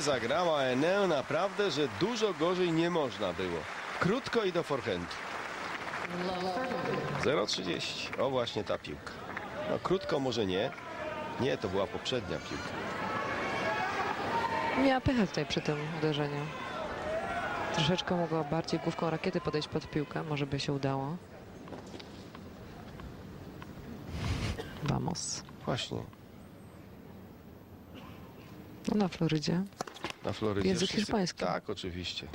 zagrała Eneo, naprawdę, że dużo gorzej nie można było. Krótko i do forehandu. 0,30. O właśnie ta piłka. No krótko może nie. Nie, to była poprzednia piłka. Miała pecha tutaj przy tym uderzeniu. Troszeczkę mogła bardziej główką rakiety podejść pod piłkę. Może by się udało. Vamos. Właśnie. No na Florydzie. Na Florydzie. Język wszyscy- hiszpański. Tak, oczywiście.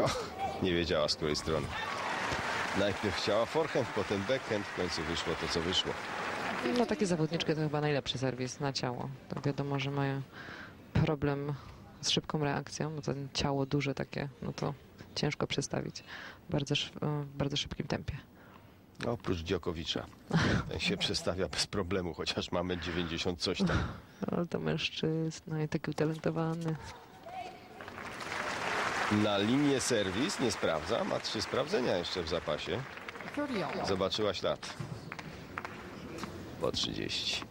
Och, nie wiedziała z której strony. Najpierw chciała forehand, potem backhand, w końcu wyszło to, co wyszło. No takie zawodniczki to chyba najlepszy serwis na ciało. To wiadomo, że mają problem z szybką reakcją, bo to ciało duże takie, no to ciężko przestawić bardzo, sz- w bardzo szybkim tempie. No, oprócz Dziokowicza. Ten się przestawia bez problemu, chociaż mamy 90 coś tam. Ale to mężczyzna i taki utalentowany. Na linię serwis nie sprawdza, ma trzy sprawdzenia jeszcze w zapasie. Zobaczyła ślad. Po 30.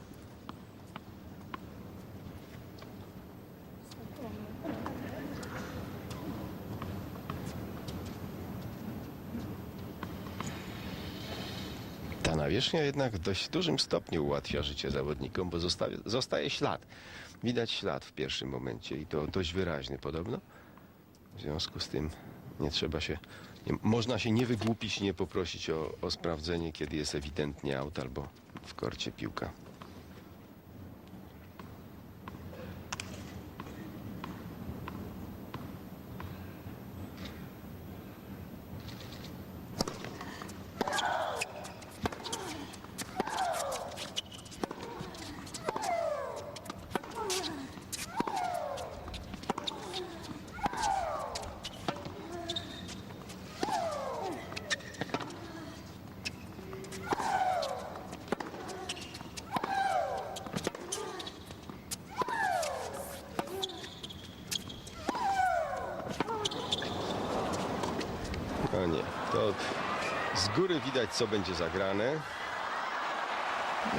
Ta nawierzchnia jednak w dość dużym stopniu ułatwia życie zawodnikom, bo zostaje, zostaje ślad. Widać ślad w pierwszym momencie i to dość wyraźny podobno. W związku z tym nie trzeba się, nie, można się nie wygłupić, nie poprosić o, o sprawdzenie, kiedy jest ewidentnie aut albo w korcie piłka. No nie, to z góry widać, co będzie zagrane.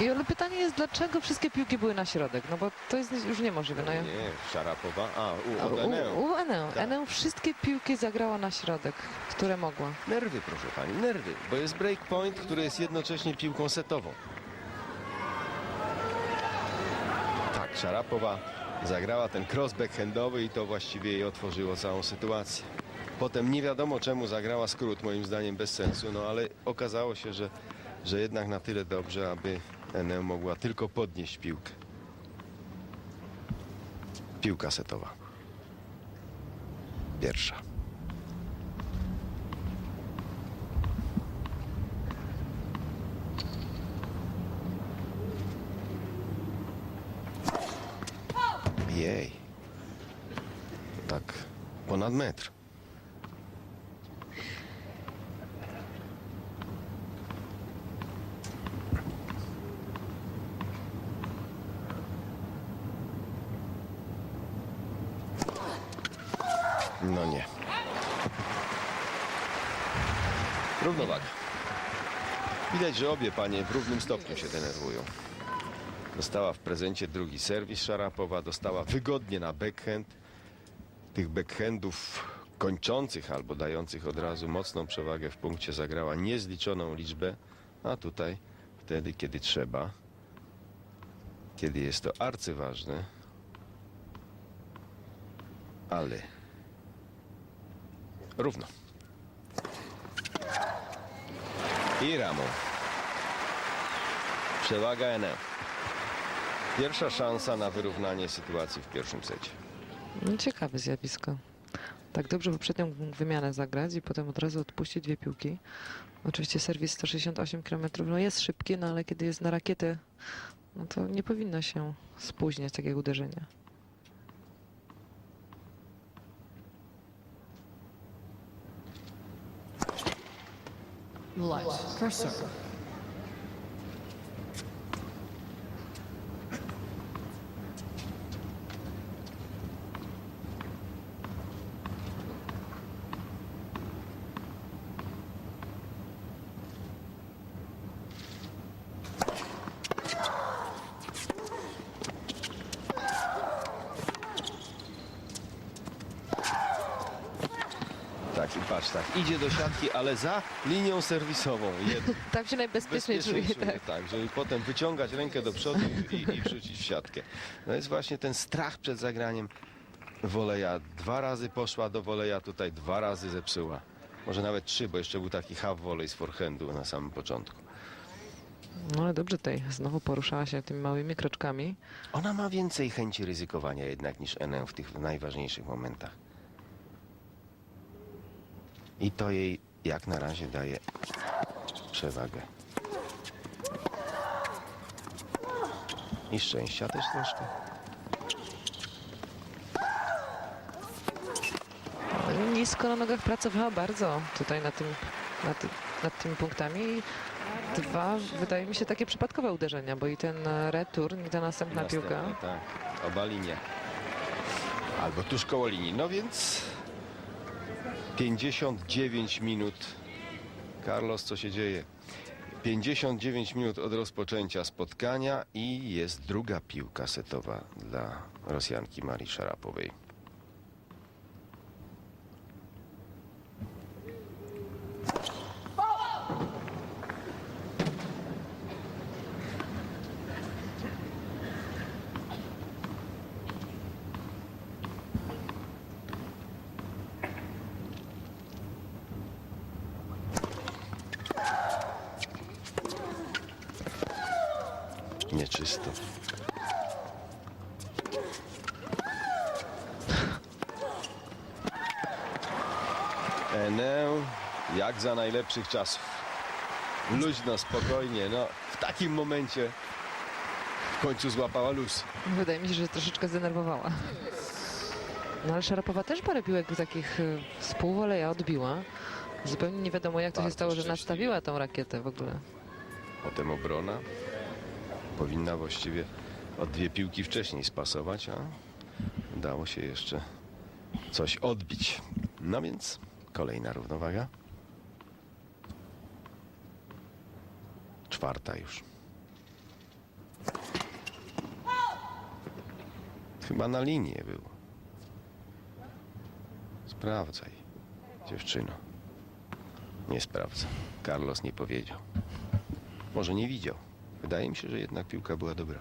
I ale pytanie jest, dlaczego wszystkie piłki były na środek? No bo to jest już niemożliwe. No, ja- Nie, Szarapowa. A, u, od Eneo. U. Tak. Wszystkie piłki zagrała na środek, które mogła. Nerwy, proszę pani, nerwy, bo jest breakpoint, który jest jednocześnie piłką setową. Tak, Szarapowa zagrała ten cross backhandowy i to właściwie jej otworzyło całą sytuację. Potem nie wiadomo czemu zagrała skrót, moim zdaniem bez sensu, no ale okazało się, że, że jednak na tyle dobrze, aby Eneo mogła tylko podnieść piłkę. Piłka setowa. Pierwsza. Jej. Tak, ponad metr. No nie. Równowaga. Widać, że obie panie w równym stopniu się denerwują. Dostała w prezencie drugi serwis Szarapowa, dostała wygodnie na backhand. Tych backhandów kończących albo dających od razu mocną przewagę w punkcie zagrała niezliczoną liczbę, a tutaj wtedy, kiedy trzeba, kiedy jest to arcyważne, ale równo. I ramą. Przewaga NM. Pierwsza szansa na wyrównanie sytuacji w pierwszym secie. No, ciekawe zjawisko. Tak dobrze poprzednią wymianę zagrać i potem od razu odpuścić dwie piłki. Oczywiście serwis 168 km no jest szybki, no ale kiedy jest na rakietę, no to nie powinno się spóźniać takiego uderzenia. light cursor. Tak, idzie do siatki, ale za linią serwisową. Jedną. Tam się najbezpieczniej czuje. Tak. tak, żeby potem wyciągać rękę do przodu i, i wrzucić w siatkę. No jest właśnie ten strach przed zagraniem woleja. Dwa razy poszła do woleja, tutaj dwa razy zepsuła. Może nawet trzy, bo jeszcze był taki half volley z forehandu na samym początku. No ale dobrze tutaj. Znowu poruszała się tymi małymi kroczkami. Ona ma więcej chęci ryzykowania jednak niż NM w tych najważniejszych momentach. I to jej jak na razie daje przewagę. I szczęścia też troszkę. Nisko na nogach pracowała bardzo tutaj na tym, na ty, nad tymi punktami. I Dwa, wydaje mi się, takie przypadkowe uderzenia, bo i ten e, return, i ta następna Następne, piłka. Tak, oba linie. Albo tuż koło linii. No więc 59 minut. Carlos, co się dzieje? 59 minut od rozpoczęcia spotkania i jest druga piłka setowa dla Rosjanki Marii Szarapowej. Nieczysto. Enę, jak za najlepszych czasów. Luźno, spokojnie, no w takim momencie w końcu złapała luz. Wydaje mi się, że troszeczkę zdenerwowała. No ale Szarapowa też parę piłek takich y, z półwoleja odbiła. Zupełnie nie wiadomo, jak to się Bardzo stało, że szczęśliwie. nastawiła tą rakietę w ogóle. Potem obrona. Powinna właściwie o dwie piłki wcześniej spasować, a udało się jeszcze coś odbić. No więc kolejna równowaga. Czwarta już. Chyba na linię był. Sprawdzaj, dziewczyno. Nie sprawdza. Carlos nie powiedział. Może nie widział. Wydaje mi się, że jednak piłka była dobra.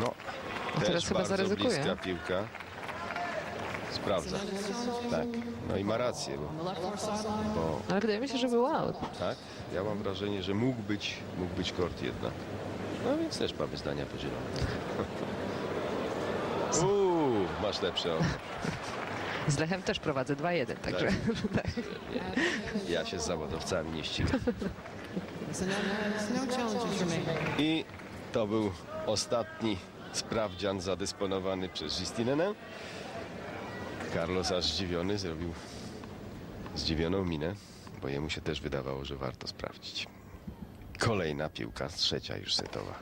No, A teraz też chyba bardzo zaryzykuje. bliska piłka. Sprawdza. Tak. No i ma rację, bo, bo Ale wydaje mi się, że był out. tak, ja mam wrażenie, że mógł być, mógł być kort jednak. No więc też mamy zdania podzielone. Uuu, masz lepsze oko. Z Lechem też prowadzę 2-1, także tak. Ja się z zawodowcami nie ścigam. I to był ostatni sprawdzian zadysponowany przez Justinenę. Carlos aż zdziwiony zrobił zdziwioną minę, bo jemu się też wydawało, że warto sprawdzić. Kolejna piłka, trzecia już setowa.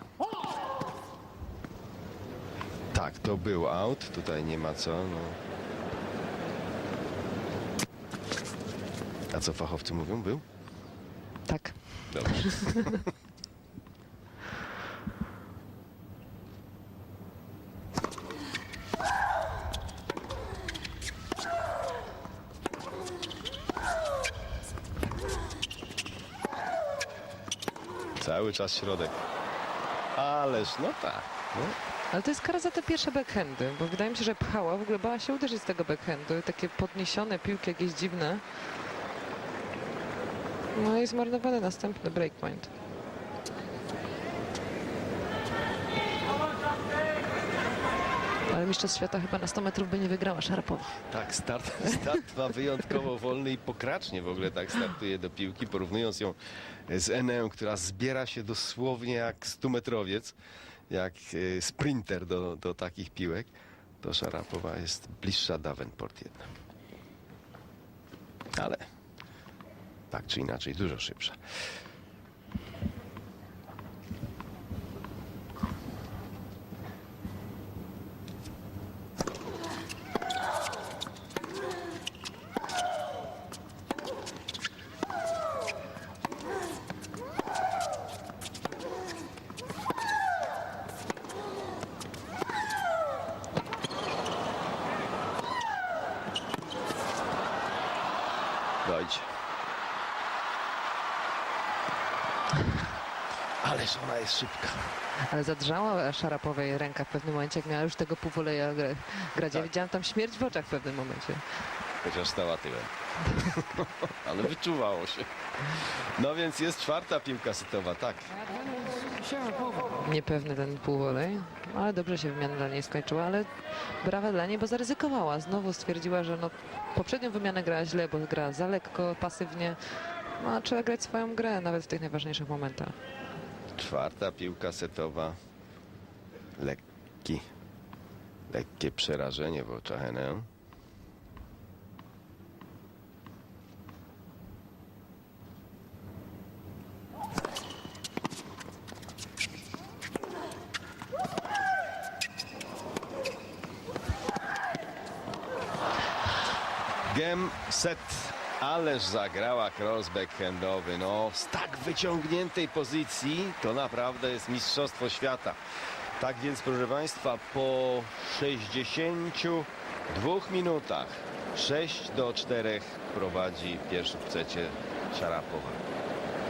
Tak, to był out, tutaj nie ma co. No. A co fachowcy mówią? Był? tak. Dobrze. Cały czas środek. Ależ no tak. No. Ale to jest kara za te pierwsze backhandy, bo wydaje mi się, że pchała, w ogóle bała się uderzyć z tego backhandu. Takie podniesione piłki jakieś dziwne. No i zmarnowany następny breakpoint. Ale mistrzostw świata chyba na 100 metrów by nie wygrała Szarapowa. Tak, start, start ma wyjątkowo wolny i pokracznie w ogóle tak startuje do piłki, porównując ją z Eneą, która zbiera się dosłownie jak 100-metrowiec, jak e, sprinter do, do takich piłek, to Szarapowa jest bliższa Davenport jednak. Ale tak czy inaczej dużo szybsza. Dojdź. Ależ ona jest szybka. Ale zadrżała Szarapowej ręka w pewnym momencie, jak miała już tego półwoleja gra- grać. Ja Tak. widziałam tam śmierć w oczach w pewnym momencie. Chociaż stała tyłem. Ale wyczuwało się. No więc jest czwarta piłka setowa, tak. Niepewny ten półwolej, ale dobrze się wymiana dla niej skończyła, ale brawa dla niej, bo zaryzykowała. Znowu stwierdziła, że no, poprzednią wymianę grała źle, bo grała za lekko, pasywnie. No, a trzeba grać swoją grę, nawet w tych najważniejszych momentach. Czwarta piłka setowa. Lekki. Lekkie przerażenie w oczach Enę. Gem set, ależ zagrała cross backhandowy. No, z tak wyciągniętej pozycji to naprawdę jest mistrzostwo świata. Tak więc, proszę Państwa, po 62 minutach 6 do 4 prowadzi w pierwszym secie Szarapowa.